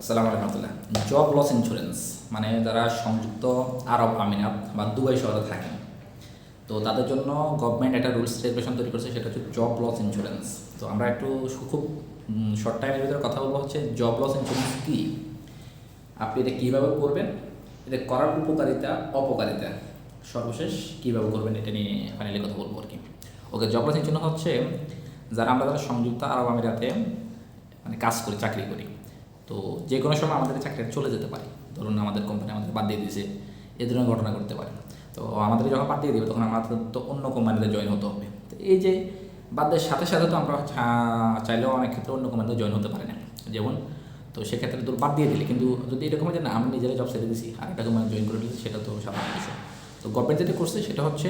আসসালামু আলাইকুম job loss insurance মানে যারা সংযুক্ত আরব আমিরাত বা দুবাই শহরে থাকেন, তো তাদের জন্য গভর্নমেন্ট একটা রুলস রেগুলেশন তৈরি করেছে, সেটা হচ্ছে জব লস ইন্স্যুরেন্স তো আমরা একটু খুব শর্ট টাইমের ভিতরে কথা বলব হচ্ছে জব লস ইন্স্যুরেন্স কী? আপনি এটা কীভাবে করবেন? এটা করার উপকারিতা, অপকারিতা? সর্বশেষ কীভাবে করবেন এটা নিয়ে ফাইনালি কথা বলব আর কি। ওকে জব লস ইন্স্যুরেন্স হচ্ছে, যারা আমরা যারা সংযুক্ত আরব আমিরাতে মানে কাজ করি, চাকরি করি তো যে কোনো সময় আমাদের চাকরিটা চলে যেতে পারে। ধরুন আমাদের কোম্পানি আমাদের বাদ দিয়ে দিয়েছে, এ ধরনের ঘটনা করতে পারে। তো আমাদের যখন বাদ দিয়ে দিবে, তখন আমাদের তো অন্য কোম্পানিতে জয়েন হতে হবে। তো এই যে বাদ দেওয়ার সাথে সাথে তো আমরা চাইলেও অনেক ক্ষেত্রে অন্য কোম্পানিতে জয়েন হতে পারি না। যেমন, তো সেক্ষেত্রে তোর বাদ দিয়ে দিলে, কিন্তু যদি এরকম হয় যে না, আমি নিজেরা জব ছেড়ে দিছি আর একটা কোম্পানি জয়েন করে দিয়েছি সেটা তো সাধারণ বিষয়। তো গভর্নমেন্ট যেটা করছে, সেটা হচ্ছে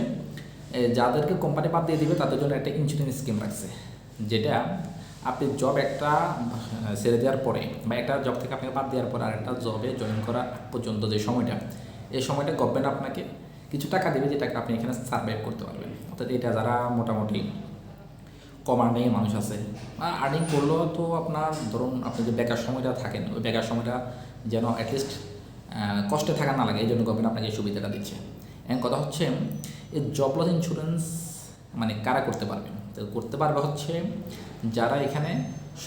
যাদেরকে কোম্পানি বাদ দিয়ে দিবে, তাদের জন্য একটা ইন্স্যুরেন্স স্কিম রাখছে। যেটা আপনি জব একটা ছেড়ে দেওয়ার পরে বা একটা জব থেকে আপনাকে বাদ দেওয়ার পর আরেকটা জবে জয়েন করা পর্যন্ত যে সময়টা, এই সময়টা গভর্নমেন্ট আপনাকে কিছু টাকা দেবে যে টাকা আপনি এখানে সার্ভাইভ করতে পারবেন। অর্থাৎ এটা যারা মোটামুটি কম মানুষ আছে আর্নিং করলেও তো আপনার ধরুন আপনি যে বেকার সময়টা থাকেন, ওই বেকার সময়টা যেন অ্যাটলিস্ট কষ্টে থাকা না লাগে, এই জন্য গভর্নমেন্ট আপনাকে এই সুবিধাটা দিচ্ছে। এখন কথা হচ্ছে, এই জব লস ইন্স্যুরেন্স মানে কারা করতে পারবে তো করতে পারবে হচ্ছে যারা এখানে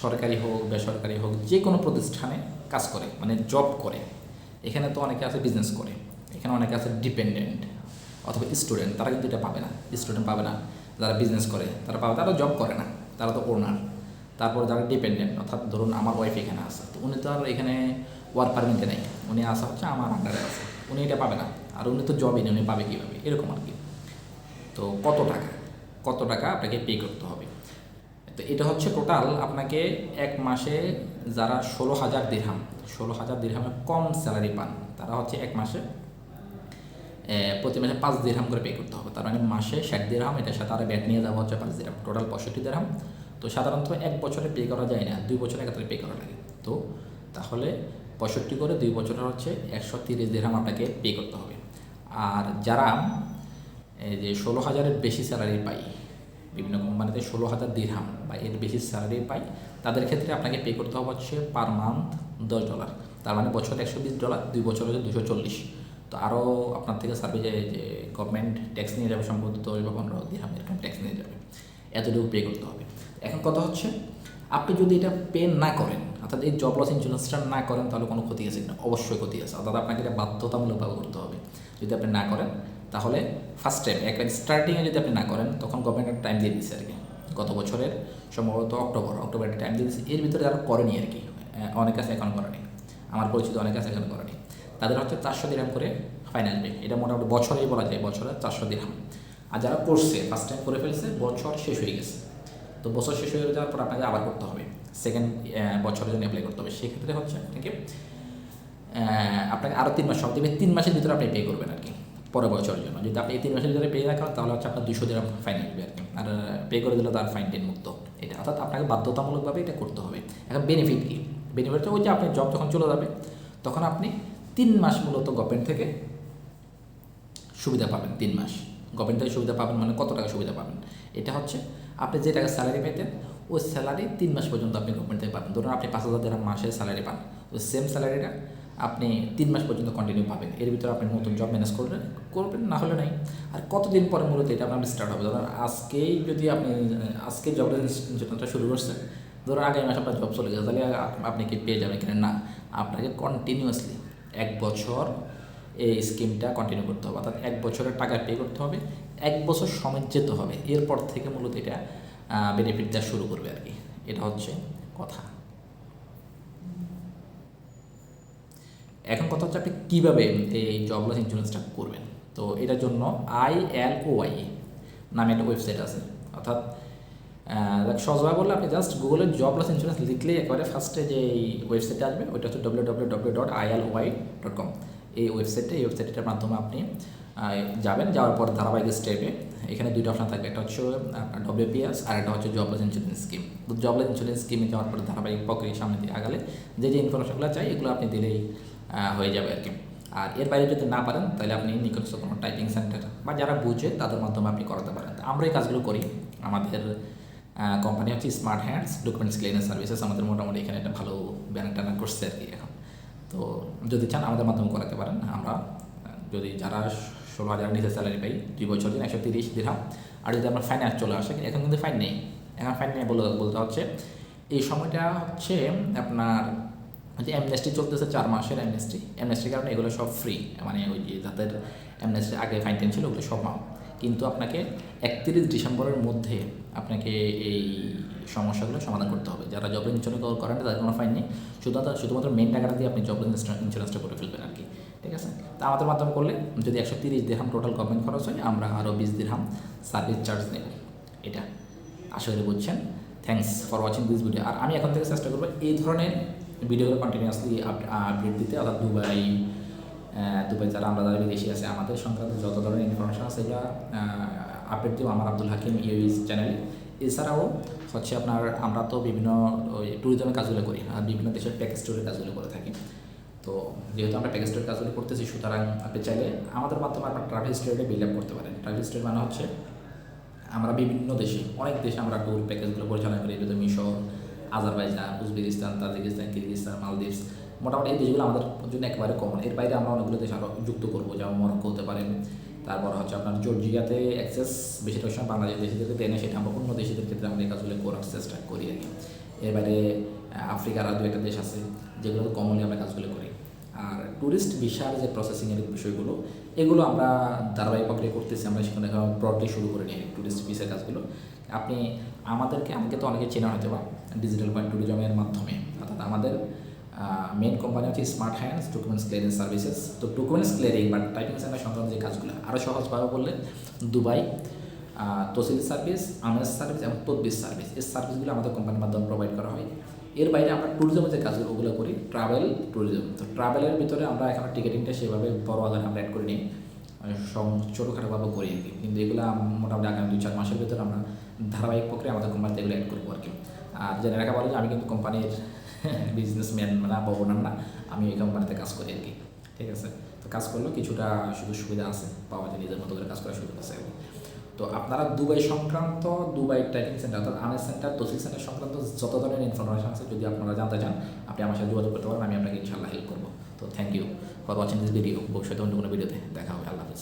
সরকারি হোক, বেসরকারি হোক, যে কোনো প্রতিষ্ঠানে কাজ করে মানে জব করে। এখানে তো অনেকে আছে বিজনেস করে, এখানে অনেকে আছে ডিপেন্ডেন্ট অথবা স্টুডেন্ট তারা কিন্তু এটা পাবে না। স্টুডেন্ট পাবে না, যারা বিজনেস করে, তারা পাবে তারা জব করে না, তারা তো ওনার তারপর যারা ডিপেন্ডেন্ট অর্থাৎ ধরুন আমার ওয়াইফ এখানে আসে তো উনি তো আর এখানে ওয়ার্ক পারমিটে নেই। উনি আসা হচ্ছে আমার আন্ডারে আছে, উনি এটা পাবে না। আর উনি তো জবই নেই, উনি পাবে কীভাবে? এরকম আর কি। তো কত টাকা? কত টাকা আপনাকে পে করতে হবে। তো এটা হচ্ছে টোটাল আপনাকে এক মাসে যারা ষোলো হাজার দিরহাম ষোলো হাজার দিরহামের কম স্যালারি পান, তারা হচ্ছে এক মাসে প্রতি মাসে পাঁচ দিরহাম করে পে করতে হবে। তার মানে মাসে ষাট দিরহাম এটার সাথে আরও ব্যাট নিয়ে যাওয়া হচ্ছে পাঁচ দিরহাম টোটাল পঁয়ষট্টি দিরহাম তো সাধারণত এক বছরে পে করা যায় না, দুই বছরে একাত্তরে পে করা লাগে। তো তাহলে পঁয়ষট্টি করে দুই বছরের হচ্ছে একশো তিরিশ দিরহাম আপনাকে পে করতে হবে। আর যারা যে ষোলো হাজারের বেশি স্যালারি পাই, বিভিন্ন কোম্পানিতে ষোলো হাজার দিরহাম বা এর বেশি স্যালারি পাই, তাদের ক্ষেত্রে আপনাকে পে করতে হবে হচ্ছে পার মান্থ দশ ডলার তার মানে বছরে একশো বিশ ডলার দুই বছর হচ্ছে দুশো চল্লিশ। তো আরও আপনার থেকে সার্ভিসে যে গভর্নমেন্ট ট্যাক্স নিয়ে যাবে সম্ভবত দশ বা পনেরো দিরহাম এরকম ট্যাক্স নিয়ে যাবে। এতটুকু পে করতে হবে। এখন কথা হচ্ছে, আপনি যদি এটা পে না করেন, অর্থাৎ এই জব লস ইন্স্যুরেন্সটা না করেন, তাহলে কোনো ক্ষতি আছে কিনা? অবশ্যই ক্ষতি আছে। অর্থাৎ আপনাকে এটা বাধ্যতামূলকভাবে করতে হবে। যদি আপনি না করেন তাহলে ফার্স্ট টাইম একবার স্টার্টিংয়ে যদি আপনি না করেন, তখন গভর্নমেন্ট টাইম দিয়ে দিচ্ছে আর কি। গত বছরের সম্ভবত অক্টোবর অক্টোবরের টাইম দিয়ে দিচ্ছে এর ভিতরে যারা করেনি আর কি অনেক আছে এখন করেনি। আমার পরিচিত অনেক আছে এখন করেনি। তাদের হচ্ছে চারশো দিরহাম করে ফাইনাল পে এটা মোটামুটি বছরেই বলা যায়, বছরে চারশো দিরহাম আর যারা করছে ফার্স্ট টাইম করে ফেলছে, বছর শেষ হয়ে গেছে। তো বছর শেষ হয়ে যাওয়ার পর আপনাকে আবার করতে হবে। সেকেন্ড বছরের জন্য অ্যাপ্লাই করতে হবে। সেক্ষেত্রে হচ্ছে আপনাকে আপনাকে আরও তিন মাস সব দিবে। তিন মাসের ভিতরে আপনি পে করবেন আর কি। পরের বছরের জন্য যদি আপনি এই তিন মাসের ভিতরে পে না করেন তাহলে হচ্ছে আপনার দুশো দিন ফাইন আসবে আর কি। আর পে করে দিলে তার ফাইন টেন মুক্ত। এটা অর্থাৎ আপনাকে বাধ্যতামূলকভাবে এটা করতে হবে। এখন বেনিফিট কি? বেনিফিট ওই যে আপনি জব যখন চলে যাবে, তখন আপনি তিন মাস মূলত গভর্নমেন্ট থেকে সুবিধা পাবেন, তিন মাস। গভর্নমেন্ট থেকে সুবিধা পাবেন মানে কত টাকা সুবিধা পাবেন? এটা হচ্ছে আপনি যে টাকা স্যালারি পেতেন, ওই স্যালারি তিন মাস পর্যন্ত আপনি গভর্নমেন্ট থেকে পাবেন। ধরুন আপনি পাঁচ হাজার টাকা মাসে স্যালারি পান। ওই সেম স্যালারিটা আপনি তিন মাস পর্যন্ত কন্টিনিউ পাবেন এর ভিতরে আপনি নতুন জব ম্যানেজ করবেন করবেন, না হলে নাই। আর কতদিন পরে মূলত এটা আপনার স্টার্ট হবে? ধরুন আজকেই যদি আপনি আজকে জব রেজিস্ট্রেশনটা শুরু করছেন, ধরুন আগামী মাসে আপনার জব চলে গেছে তাহলে আপনি কি পেয়ে যাবেন কিনা? না, আপনাকে কন্টিনিউয়াসলি এক বছর এই স্কিমটা কন্টিনিউ করতে হবে। অর্থাৎ এক বছরের টাকা পে করতে হবে, এক বছর সময় যেতে হবে। এরপর থেকে মূলত এটা বেনিফিট দেওয়া শুরু করবে আর কি। এটা হচ্ছে কথা। এখন কথা হচ্ছে আপনি কীভাবে এই জবলেস ইন্স্যুরেন্সটা করবেন? তো এটার জন্য আই এল ও আই নামে একটা ওয়েবসাইট আছে। অর্থাৎ সহজভাবে বললে আপনি জাস্ট গুগলে জবলেস ইন্স্যুরেন্স লিখলেই একেবারে ফার্স্টে যে এই ওয়েবসাইটটা আসবে, ওইটা হচ্ছে W W W dot I L Y dot com এই ওয়েবসাইটে এই ওয়েবসাইটটার মাধ্যমে আপনি যাবেন, যাওয়ার পর ধারাবাহিক স্টেপে এখানে দুইটা অপশন থাকবে। একটা হচ্ছে আপনার ডব্লিউপিএস আর একটা হচ্ছে জবলেস ইন্স্যুরেন্স স্কিম তো জবলেস ইন্স্যুরেন্স স্কিমে যাওয়ার পর ধারাবাহিক প্রক্রিয়া সামনে দিয়ে আগালে যে যে ইনফরমেশনগুলো চাই, এগুলো আপনি দিলেই হয়ে যাবে আর কি। আর এর বাইরে যদি না পারেন, তাহলে আপনি নিকটস্থ কোনো টাইপিং সেন্টার বা যারা বুঝে তাদের মাধ্যমে আপনি করাতে পারেন। আমরা এই কাজগুলো করি। আমাদের কোম্পানি হচ্ছে smart hands documents clearance services আমাদের মোটামুটি এখানে একটা ভালো ব্যানার ট্যানার করছে আর কি এখন। তো যদি চান আমাদের মাধ্যমে করাতে পারেন। আমরা, যদি যারা ষোলো হাজার নিচে স্যালারি পাই, দুই বছর দিন, একশো তিরিশ দিরহাম আর যদি আমরা ফাইন চলে আসে কিন্তু এখন কিন্তু ফাইন নেই। এখন ফাইন নেই বলে বলতে হচ্ছে, এই সময়টা হচ্ছে আপনার যে অ্যামনেস্টি চলতেছে চার মাসের অ্যামনেস্টি অ্যামনেস্টির কারণে এগুলো সব ফ্রি মানে ওই যে যাদের অ্যামনেস্টি আগে ফাইন টেন ছিল ওগুলো সব মাফ কিন্তু আপনাকে একত্রিশ ডিসেম্বরের মধ্যে আপনাকে এই সমস্যাগুলো সমাধান করতে হবে। যারা জব ইন্স্যুরেন্স করেন, তাদের কোনো ফাইন নেই। শুধুমাত্র শুধুমাত্র মেন টাকাটা দিয়ে আপনি জব ইন্স্যুরেন্সটা করে ফেলবেন আর কি। ঠিক আছে? তা আমাদের মাধ্যমে করলে যদি একশো তিরিশ দিরহাম টোটাল গভর্নমেন্ট খরচ হয়, আমরা আরও বিশ দিরহাম সার্ভিস চার্জ নেব। এটা। আশা করি বুঝছেন? Thanks for watching this video আর আমি এখন থেকে চেষ্টা করব এই ধরনের ভিডিওগুলো কন্টিনিউয়াসলি আপডেট দিতে, অর্থাৎ দুবাই দুবাই যারা আমরা যারা বিদেশি আছে, আমাদের সংক্রান্ত যত ধরনের ইনফরমেশন আছে, এগুলো আপডেট দিব আমার আব্দুল হাকিম ইউইস চ্যানেলে এছাড়াও হচ্ছে আপনার, আমরা তো বিভিন্ন ট্যুরিজমের কাজগুলো করি, আর বিভিন্ন দেশের প্যাকেজ ট্যুরের কাজগুলো করে থাকি। তো যেহেতু আমরা প্যাকেজ ট্যুরের কাজগুলো করতেছি, সুতরাং আপনি চাইলে আমাদের মাধ্যমে আপনার ট্রাভেল স্টোরিটা বিল্ড আপ করতে পারেন। ট্রাভেল স্টোরি মানে হচ্ছে, আমরা বিভিন্ন দেশে, অনেক দেশে আমরা ট্যুর প্যাকেজগুলো পরিচালনা করি যেহেতু মিশর Azerbaijan, Uzbekistan, Tajikistan Kyrgyzstan Maldives. মোটামুটি এই দেশগুলো আমাদের জন্য একেবারে কমন এর বাইরে আমরা অনেকগুলো দেশ আরও যুক্ত করব, যেমন মরক্কো হতে পারেন তারপর হচ্ছে আপনার জর্জিয়াতে অ্যাক্সেস বেশিরভাগ সময় বাংলাদেশ দেশিদেরকে দেয় না, সেটা আমরা অন্য দেশিদের ক্ষেত্রে আমরা এই কাজগুলো করার চেষ্টা করি আর কি। এর বাইরে আফ্রিকার আর দু একটা দেশ আছে, যেগুলো কমনলি আমরা কাজগুলো করি। আর ট্যুরিস্ট ভিসার যে প্রসেসিংয়ের বিষয়গুলো, এগুলো আমরা ধারাবাহিক প্রক্রিয়া করতেছি, আমরা সেখানে ব্রডলি শুরু করে নিই ট্যুরিস্ট ভিসার কাজগুলো। আপনি আমাদেরকে, আমাকে তো অনেকে চেনা হয়তো বা ডিজিটাল পয়েন্ট ট্যুরিজমের মাধ্যমে। অর্থাৎ আমাদের মেন কোম্পানি হচ্ছে smart hands documents clearing services তো ডকুমেন্টস ক্লিয়ারিং বা টাইপিং সেন্টার সংক্রান্ত যে কাজগুলো আরও সহজভাবে বললে দুবাই তহসিল সার্ভিস আমেজ সার্ভিস এবং তদবির সার্ভিস এই সার্ভিসগুলো আমাদের কোম্পানির মাধ্যমে প্রোভাইড করা হয়। এর বাইরে আমরা ট্যুরিজমের যে কাজগুলো, ওগুলো করি ট্রাভেল ট্যুরিজম তো ট্রাভেলের ভিতরে আমরা এখন টিকিটিংটা সেভাবে বড় আকারে আমরা অ্যাড করে সব ছোটোখাটোভাবে করি আর কি। কিন্তু এগুলো মোটামুটি আগামী দুই চার মাসের ভিতরে আমরা ধারাবাহিক প্রক্রিয়া আমাদের কোম্পানিতে এগুলো অ্যাড করব আর কি। আর জেনে রাখা বলে যে আমি কিন্তু কোম্পানির বিজনেসম্যান না বা ওনার না, আমি এই কোম্পানিতে কাজ করি আর কি। ঠিক আছে? তো কাজ করলেও কিছুটা সুযোগ সুবিধা আছে, পাওয়া যায় নিজের মতো করে কাজ করার সুযোগ আছে আর কি। তো আপনারা দুবাই সংক্রান্ত, দুবাই ট্রেনিং সেন্টার অর্থাৎ আমেজ সেন্টার তসিল সেন্টার সংক্রান্ত যত ধরনের ইনফরমেশন আছে যদি আপনারা জানতে চান, আপনি আমার সাথে যোগাযোগ করতে পারেন, আমি আপনাকে ইনশাল্লাহ হেল্প করব। তো thank you for watching this video ভবিষ্যতে অন্য কোনো ভিডিওতে দেখা হবে. আল্লাহ হাফিজ.